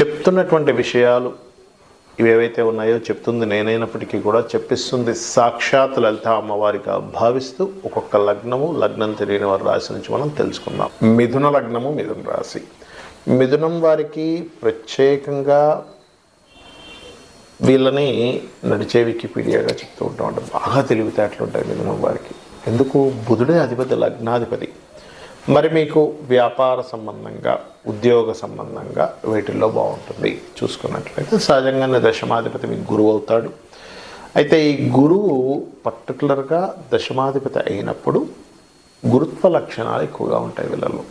చెప్తున్నటువంటి విషయాలు ఇవేవైతే ఉన్నాయో చెప్తుంది నేనైనప్పటికీ కూడా చెప్పిస్తుంది సాక్షాత్ లలిత అమ్మవారిగా భావిస్తూ ఒక్కొక్క లగ్నము లగ్నం తెలియని వారి రాశి నుంచి మనం తెలుసుకుందాం. మిథున లగ్నము మిథున రాశి. మిథునం వారికి ప్రత్యేకంగా వీళ్ళని నడిచే వికీపీడియాగా చెప్తూ ఉంటాం. అంటే బాగా తెలివితేటలు ఉంటాయి మిథునం వారికి. ఎందుకు? బుధుడే అధిపతి లగ్నాధిపతి. మరి మీకు వ్యాపార సంబంధంగా ఉద్యోగ సంబంధంగా వీటిల్లో బాగుంటుంది. చూసుకున్నట్లయితే సహజంగానే దశమాధిపతి మీకు గురువు అవుతాడు. అయితే ఈ గురువు పర్టికులర్గా దశమాధిపతి అయినప్పుడు గురుత్వ లక్షణాలు ఎక్కువగా ఉంటాయి వీళ్ళలో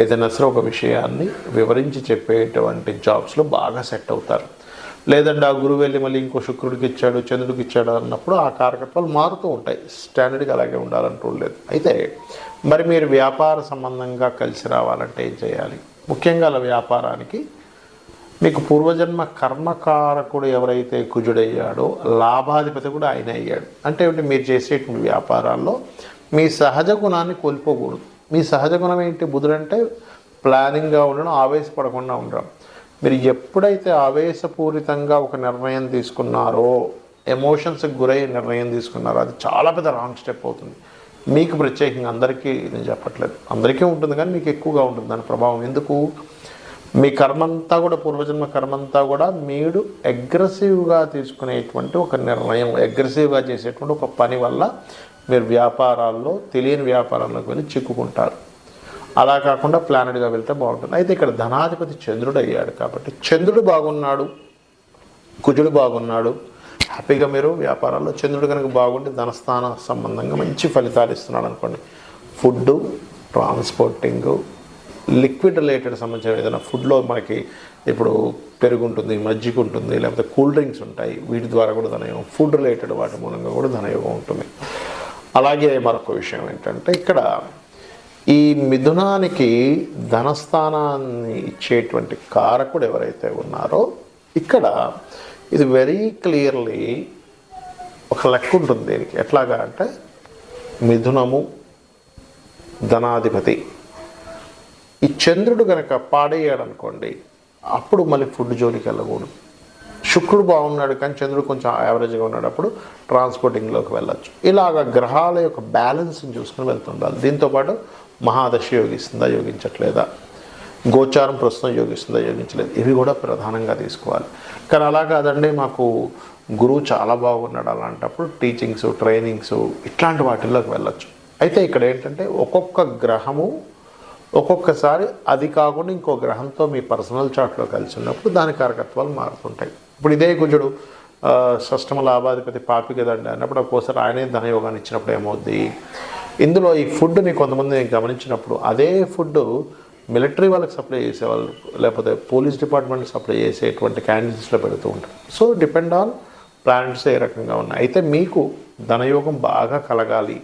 ఏదైనా సరే ఒక విషయాన్ని వివరించి చెప్పేటువంటి జాబ్స్లో బాగా సెట్ అవుతారు. లేదంటే ఆ గురువు వెళ్ళి మళ్ళీ ఇంకో శుక్రుడికి ఇచ్చాడు చంద్రుడికి ఇచ్చాడు అన్నప్పుడు ఆ కారకత్వాలు మారుతూ ఉంటాయి. స్టాండర్డ్గా అలాగే ఉండాలంటూ లేదు. అయితే మరి మీరు వ్యాపార సంబంధంగా కలిసి రావాలంటే ఏం చేయాలి? ముఖ్యంగా అలా వ్యాపారానికి మీకు పూర్వజన్మ కర్మకారకుడు ఎవరైతే కుజుడయ్యాడో లాభాధిపతి కూడా ఆయన అయ్యాడు. అంటే ఏమిటి? మీరు చేసేటువంటి వ్యాపారాల్లో మీ సహజ గుణాన్ని కోల్పోకూడదు. మీ సహజ గుణం ఏంటి? బుధుడంటే ప్లానింగ్గా ఉండడం ఆవేశపడకుండా ఉండడం. మీరు ఎప్పుడైతే ఆవేశపూరితంగా ఒక నిర్ణయం తీసుకున్నారో ఎమోషన్స్కి గురయ్యే నిర్ణయం తీసుకున్నారో అది చాలా పెద్ద రాంగ్ స్టెప్ అవుతుంది. మీకు ప్రత్యేకంగా అందరికీ నేను చెప్పట్లేదు. అందరికీ ఉంటుంది కానీ మీకు ఎక్కువగా ఉంటుంది దాని ప్రభావం. ఎందుకు? మీ కర్మంతా కూడా పూర్వజన్మ కర్మంతా కూడా మీరు అగ్రెసివ్గా తీసుకునేటువంటి ఒక నిర్ణయం అగ్రెసివ్గా చేసేటువంటి ఒక పని వల్ల మీరు వ్యాపారాల్లో తెలియని వ్యాపారాల్లోకి వెళ్ళి చిక్కుకుంటారు. అలా కాకుండా ప్లానెడ్గా వెళ్తే బాగుంటుంది. అయితే ఇక్కడ ధనాధిపతి చంద్రుడు అయ్యాడు కాబట్టి చంద్రుడు బాగున్నాడు కుజుడు బాగున్నాడు. హ్యాపీగా మీరు వ్యాపారాల్లో చంద్రుడు కనుక బాగుంటే ధనస్థాన సంబంధంగా మంచి ఫలితాలు ఇస్తున్నాడు అనుకోండి. ఫుడ్ ట్రాన్స్పోర్టింగ్ లిక్విడ్ రిలేటెడ్ సంబంధించిన ఏదైనా ఫుడ్లో మనకి ఇప్పుడు పెరుగు ఉంటుంది మజ్జిగ ఉంటుంది లేకపోతే కూల్ డ్రింక్స్ ఉంటాయి. వీటి ద్వారా కూడా ధనయోగం ఫుడ్ రిలేటెడ్ వాటి మూలంగా కూడా ధనయోగం ఉంటుంది. అలాగే మరొక విషయం ఏంటంటే ఇక్కడ ఈ మిథునానికి ధనస్థానాన్ని ఇచ్చేటువంటి కారకుడు ఎవరైతే ఉన్నారో ఇక్కడ ఇది వెరీ క్లియర్లీ ఒక లెక్క ఉంటుంది దీనికి. ఎట్లాగా అంటే మిథునము ధనాధిపతి. ఈ చంద్రుడు కనుక పాడేయాడనుకోండి అప్పుడు మళ్ళీ ఫుడ్ జోలికి వెళ్ళకూడదు. శుక్రుడు బాగున్నాడు కానీ చంద్రుడు కొంచెం యావరేజ్గా ఉన్నాడు. అప్పుడు ట్రాన్స్పోర్టింగ్లోకి వెళ్ళొచ్చు. ఇలాగ గ్రహాల యొక్క బ్యాలెన్స్ని చూసుకుని వెళ్తుండాలి దీంతోపాటు మహాదశ యోగిస్తుందా? యోగించట్లేదా? గోచారం ప్రస్తుతం యోగిస్తుందా? యోగించలేదు. ఇవి కూడా ప్రధానంగా తీసుకోవాలి. కానీ అలా కాదండి మాకు గురువు చాలా బాగున్నాడు అలాంటప్పుడు టీచింగ్స్ ట్రైనింగ్స్ ఇట్లాంటి వాటిల్లోకి వెళ్ళచ్చు. అయితే ఇక్కడ ఏంటంటే ఒక్కొక్క గ్రహము ఒక్కొక్కసారి అది కాకుండా ఇంకో గ్రహంతో మీ పర్సనల్ చాట్లో కలిసి ఉన్నప్పుడు దాని కారకత్వాలు మారుతుంటాయి. ఇప్పుడు ఇదే కుజుడు సష్టమ షష్టమ లాభాధిపతి పాపి కదండి అన్నప్పుడు ఒక్కోసారి ఆయనే ధనయోగాన్ని ఇచ్చినప్పుడు ఏమవుద్ది? ఇందులో ఈ ఫుడ్ని కొంతమంది నేను గమనించినప్పుడు అదే ఫుడ్ మిలిటరీ వాళ్ళకి సప్లై చేసేవాళ్ళు లేకపోతే పోలీస్ డిపార్ట్మెంట్కి సప్లై చేసేటువంటి క్యాండిడేట్స్లో పెడుతూ ఉంటారు. సో డిపెండ్ ఆన్ ప్లాంట్స్ ఏ రకంగా ఉన్నాయి. అయితే మీకు ధనయోగం బాగా కలగాలి.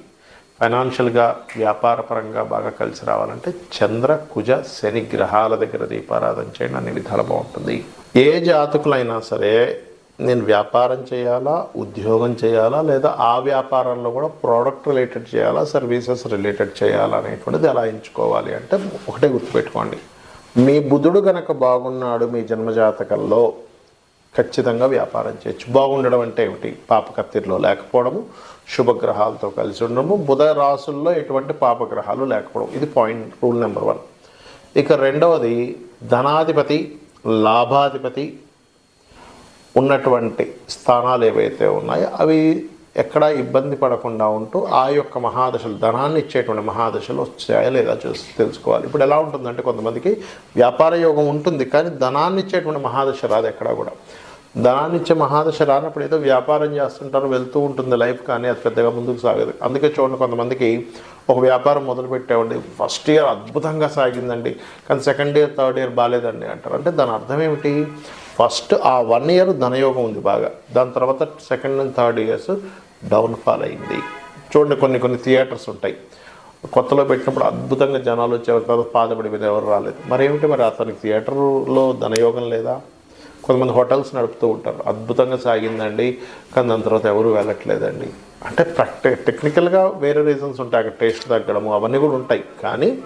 ఫైనాన్షియల్గా వ్యాపారపరంగా బాగా కలిసి రావాలంటే చంద్ర కుజ శని గ్రహాల దగ్గర దీపారాధన చేయండి. అన్ని విధాలు బాగుంటుంది. ఏ జాతకులైనా సరే నేను వ్యాపారం చేయాలా ఉద్యోగం చేయాలా లేదా ఆ వ్యాపారంలో కూడా ప్రోడక్ట్ రిలేటెడ్ చేయాలా సర్వీసెస్ రిలేటెడ్ చేయాలా అనేటువంటిది ఎలా ఎంచుకోవాలి అంటే ఒకటే గుర్తుపెట్టుకోండి. మీ బుధుడు గనక బాగున్నాడు మీ జన్మజాతకంలో ఖచ్చితంగా వ్యాపారం చేయొచ్చు. బాగుండడం అంటే ఏమిటి? పాపకత్తిరిలో లేకపోవడము శుభగ్రహాలతో కలిసి ఉండడము బుధ రాసుల్లో ఎటువంటి పాపగ్రహాలు లేకపోవడం. ఇది పాయింట్ రూల్ నెంబర్ వన్ ఇక రెండవది ధనాధిపతి లాభాధిపతి ఉన్నటువంటి స్థానాలు ఏవైతే ఉన్నాయో అవి ఎక్కడా ఇబ్బంది పడకుండా ఉంటూ ఆ యొక్క మహాదశలు ధనాన్ని ఇచ్చేటువంటి మహాదశలు వచ్చాయా లేదా చూసి తెలుసుకోవాలి. ఇప్పుడు ఎలా ఉంటుందంటే కొంతమందికి వ్యాపార యోగం ఉంటుంది కానీ ధనాన్ని ఇచ్చేటువంటి మహాదశ రాదు ఎక్కడా కూడా. ధనాన్ని ఇచ్చే మహాదశ రానప్పుడు ఏదో వ్యాపారం చేస్తుంటారు వెళ్తూ ఉంటుంది లైఫ్ కానీ అది పెద్దగా ముందుకు సాగదు. అందుకే చూడండి కొంతమందికి ఒక వ్యాపారం మొదలుపెట్టామండి ఫస్ట్ ఇయర్ అద్భుతంగా సాగిందండి కానీ సెకండ్ ఇయర్ థర్డ్ ఇయర్ బాగాలేదండి అంటారు. అంటే దాని అర్థం ఏమిటి? ఫస్ట్ ఆ వన్ ఇయర్ ధనయోగం ఉంది బాగా. దాని తర్వాత second and third years downfall అయింది చూడండి కొన్ని కొన్ని థియేటర్స్ ఉంటాయి. కొత్తలో పెట్టినప్పుడు అద్భుతంగా జనాలు వచ్చేవారు తర్వాత పాదపడి మీద ఎవరు రాలేదు. మరి ఏమిటి మరి అతనికి థియేటర్లో ధనయోగం లేదా? కొంతమంది హోటల్స్ నడుపుతూ ఉంటారు. అద్భుతంగా సాగిందండి కానీ దాని తర్వాత ఎవరు వెళ్ళట్లేదండి. అంటే ప్రాక్టి టెక్నికల్గా వేరే రీజన్స్ ఉంటాయి. అక్కడ టేస్ట్ తగ్గడము అవన్నీ కూడా ఉంటాయి. కానీ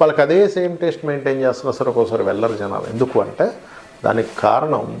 వాళ్ళకి అదే సేమ్ టేస్ట్ మెయింటైన్ చేస్తున్నా సరే ఒక్కోసారి వెళ్ళరు జనాలు. ఎందుకు అంటే దానికి కారణం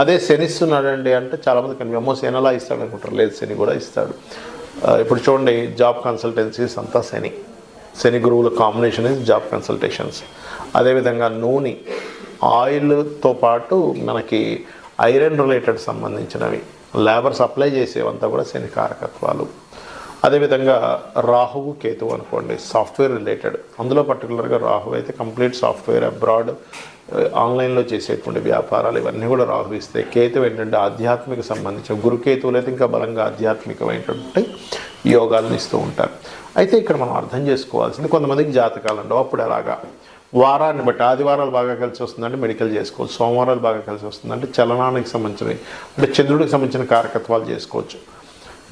అదే శని ఇస్తున్నాడండి అంటే చాలామంది కనిపి అమ్మో శనిలా ఇస్తాడు అనుకుంటారు. లేదు శని కూడా ఇస్తాడు. ఇప్పుడు చూడండి జాబ్ కన్సల్టెన్సీస్ అంతా శని. శని గురువుల కాంబినేషన్ ఇస్ జాబ్ కన్సల్టేషన్స్ అదేవిధంగా నూనె ఆయిల్తో పాటు మనకి ఐరన్ రిలేటెడ్ సంబంధించినవి. లేబర్ సప్లై చేసేవంతా కూడా శని కారకత్వాలు. అదేవిధంగా రాహువు కేతువు అనుకోండి సాఫ్ట్వేర్ రిలేటెడ్ అందులో పర్టికులర్గా రాహు అయితే కంప్లీట్ సాఫ్ట్వేర్ అబ్రాడ్ ఆన్లైన్లో చేసేటువంటి వ్యాపారాలు ఇవన్నీ కూడా రాహు కేతువు ఏంటంటే ఆధ్యాత్మిక సంబంధించిన గురుకేతువులు అయితే ఇంకా బలంగా ఆధ్యాత్మికమైనటువంటి యోగాలను ఇస్తూ ఉంటారు. అయితే ఇక్కడ మనం అర్థం చేసుకోవాల్సింది కొంతమందికి జాతకాలు ఉండవు. అప్పుడు ఎలాగా? వారాన్ని బట్టి ఆదివారాలు బాగా కలిసి వస్తుందంటే మెడికల్ చేసుకోవచ్చు. సోమవారాలు బాగా కలిసి వస్తుందంటే చలనానికి సంబంధించినవి అంటే చంద్రుడికి సంబంధించిన కారకత్వాలు చేసుకోవచ్చు.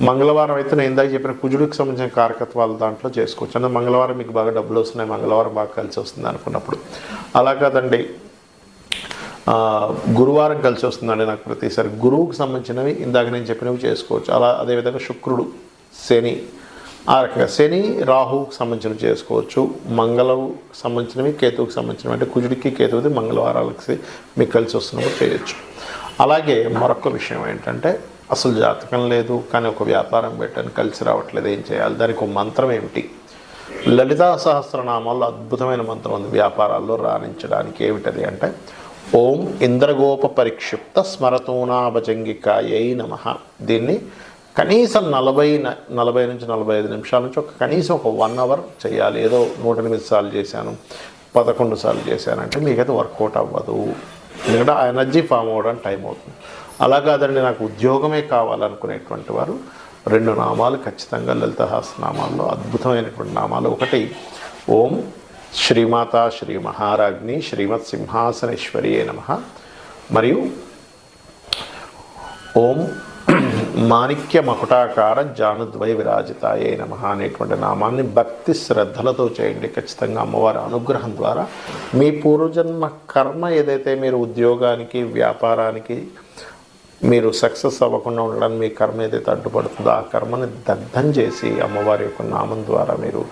మంగళవారం అయితే నేను ఇందాక చెప్పిన కుజుడికి సంబంధించిన కారకత్వాలు దాంట్లో చేసుకోవచ్చు. అంటే మంగళవారం మీకు బాగా డబ్బులు వస్తున్నాయి మంగళవారం బాగా కలిసి వస్తుంది అనుకున్నప్పుడు. అలా కాదండి. గురువారం కలిసి వస్తుందండి నాకు ప్రతిసారి. గురువుకు సంబంధించినవి ఇందాక నేను చెప్పినవి చేసుకోవచ్చు. అలా అదేవిధంగా శుక్రుడు శని ఆ రకంగా శని రాహువుకు సంబంధించినవి చేసుకోవచ్చు. మంగళం సంబంధించినవి కేతువుకి సంబంధించినవి. అంటే కుజుడికి కేతువుది మంగళవారాలకి మీకు కలిసి వస్తున్నప్పుడు చేయొచ్చు. అలాగే మరొక విషయం ఏంటంటే అసలు జాతకం లేదు కానీ ఒక వ్యాపారం పెట్టాను కలిసి రావట్లేదు. ఏం చేయాలి? దానికి ఒక మంత్రం ఏమిటి? లలితా సహస్రనామాల్లో అద్భుతమైన మంత్రం ఉంది వ్యాపారాల్లో రాణించడానికి. ఏమిటది అంటే ఓం ఇంద్రగోప పరిక్షిప్త స్మరతూనాభజంగికాయై నమ. దీన్ని కనీసం నలభై నలభై నుంచి నలభై ఐదు నిమిషాల నుంచి ఒక కనీసం ఒక వన్ అవర్ చేయాలి. ఏదో నూట ఎనిమిది సార్లు చేశాను పదకొండు సార్లు చేశానంటే మీకైతే వర్కౌట్ అవ్వదు. ఎందుకంటే ఆ ఎనర్జీ ఫామ్ అవ్వడానికి టైం అవుతుంది. అలా కాదండి నాకు ఉద్యోగమే కావాలనుకునేటువంటి వారు రెండు నామాలు ఖచ్చితంగా లలితహాస నామాల్లో అద్భుతమైనటువంటి నామాలు ఒకటి ఓం శ్రీమాత శ్రీ మహారాజ్ని శ్రీమత్ సింహాసనేశ్వరియే నమ. మరియు ఓం మాణిక్య మకుటాకార జానుద్వయ విరాజితాయే నమ అనేటువంటి నామాన్ని భక్తి శ్రద్ధలతో చేయండి. ఖచ్చితంగా అమ్మవారి అనుగ్రహం ద్వారా మీ పూర్వజన్మ కర్మ ఏదైతే మీరు ఉద్యోగానికి వ్యాపారానికి మీరు సక్సెస్ అవ్వకుండా ఉండడానికి మీ కర్మ ఏదైతే అడ్డుపడుతుందో ఆ కర్మని దగ్ధం చేసి అమ్మవారి యొక్క నామం ద్వారా మీరు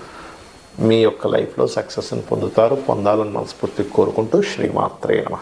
మీ యొక్క లైఫ్లో సక్సెస్ని పొందుతారు పొందాలని మనస్ఫూర్తి కోరుకుంటూ శ్రీమాత్రే నమ.